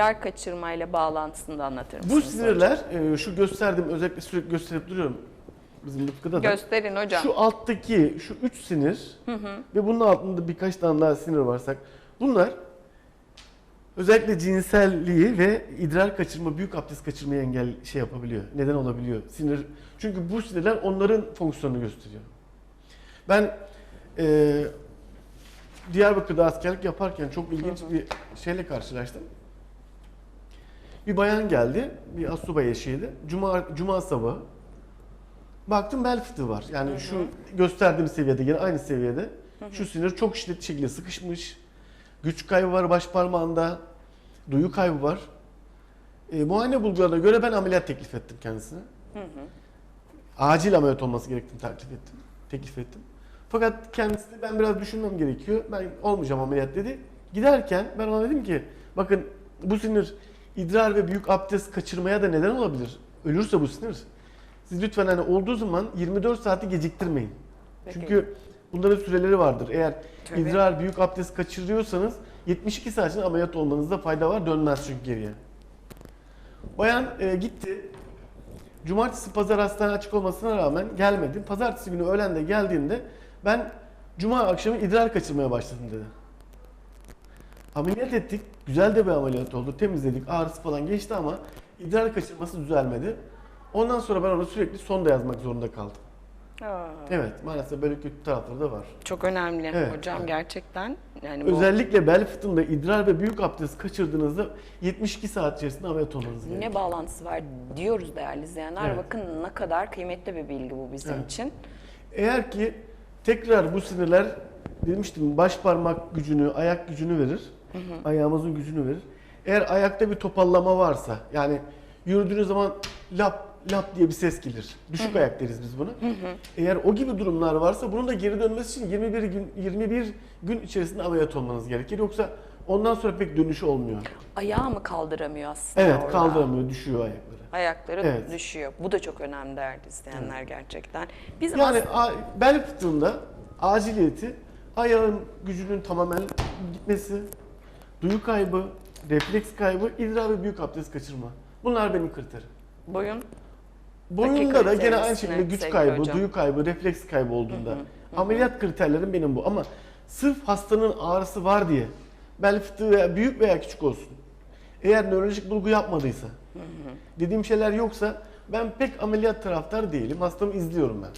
idrar kaçırmayla bağlantısını da anlatır mısınız? Bu sinirler e, şu gösterdiğim özellikle sürekli gösterip duruyorum bizim Rıfkı'da da. Gösterin hocam. Şu alttaki şu üç sinir ve bunun altında birkaç tane daha sinir varsak bunlar özellikle cinselliği ve idrar kaçırma, büyük abdest kaçırmayı engel şey yapabiliyor. Neden olabiliyor? Sinir çünkü bu sinirler onların fonksiyonunu gösteriyor. Ben e, Diyarbakır'da askerlik yaparken çok ilginç bir şeyle karşılaştım. Bir bayan geldi, bir asubay eşiydi. Cuma, cuma sabahı. Baktım bel fıtığı var. Yani şu gösterdiğim seviyede, yine aynı seviyede. Şu sinir çok şiddetli şekilde sıkışmış. Güç kaybı var baş parmağında. Duyu kaybı var. E, muayene bulgularına göre ben ameliyat teklif ettim kendisine. Acil ameliyat olması gerektiğini teklif ettim. Teklif ettim. Fakat kendisi de ben biraz düşünmem gerekiyor. Ben olmayacağım ameliyat dedi. Giderken ben ona dedim ki bakın bu sinir idrar ve büyük abdest kaçırmaya da neden olabilir. Ölürse bu sinir. Siz lütfen hani olduğu zaman 24 saati geciktirmeyin. Peki. Çünkü bunların süreleri vardır. Eğer Tabii. idrar büyük abdest kaçırıyorsanız 72 saat için ameliyat olmanızda fayda var. Dönmez çünkü geriye. Bayan e, gitti. Cumartesi pazar hastane açık olmasına rağmen gelmedi. Pazartesi günü öğlen de geldiğinde ben cuma akşamı idrar kaçırmaya başladım dedi. Ameliyat ettik. Güzel de bir ameliyat oldu. Temizledik. Ağrısı falan geçti ama idrar kaçırması düzelmedi. Ondan sonra ben ona sürekli sonda yazmak zorunda kaldım. Aa, Evet maalesef böyle kötü tarafları da var. Çok önemli Evet, hocam evet. gerçekten. Yani bu Özellikle bel fıtığında idrar ve büyük abdest kaçırdığınızda 72 saat içerisinde ameliyat olmanız gerekiyor. ne bağlantısı var diyoruz değerli izleyenler. Evet. Bakın ne kadar kıymetli bir bilgi bu bizim Evet. için. Eğer ki tekrar bu sinirler demiştim baş parmak gücünü, ayak gücünü verir. Ayağımızın gücünü verir. Eğer ayakta bir topallama varsa yani yürüdüğünüz zaman lap lap diye bir ses gelir. Düşük ayak deriz biz buna. Eğer o gibi durumlar varsa bunun da geri dönmesi için 21 gün 21 gün içerisinde ameliyat olmanız gerekir. Yoksa ondan sonra pek dönüşü olmuyor. Ayağı mı kaldıramıyor aslında Evet, orada? kaldıramıyor, düşüyor ayakları. Ayakları Evet. düşüyor. Bu da çok önemli değerli izleyenler gerçekten. Bizim Yani as- a- bel fıtığında aciliyeti ayağın gücünün tamamen gitmesi, duyu kaybı, refleks kaybı, idrar ve büyük abdest kaçırma. Bunlar benim kriterim. boyun Boyunda da gene aynı şekilde güç kaybı, hocam? duyu kaybı, refleks kaybı olduğunda ameliyat kriterlerim benim bu. Ama sırf hastanın ağrısı var diye bel fıtığı veya büyük veya küçük olsun. Eğer nörolojik bulgu yapmadıysa, dediğim şeyler yoksa ben pek ameliyat taraftar değilim. Hastamı izliyorum ben.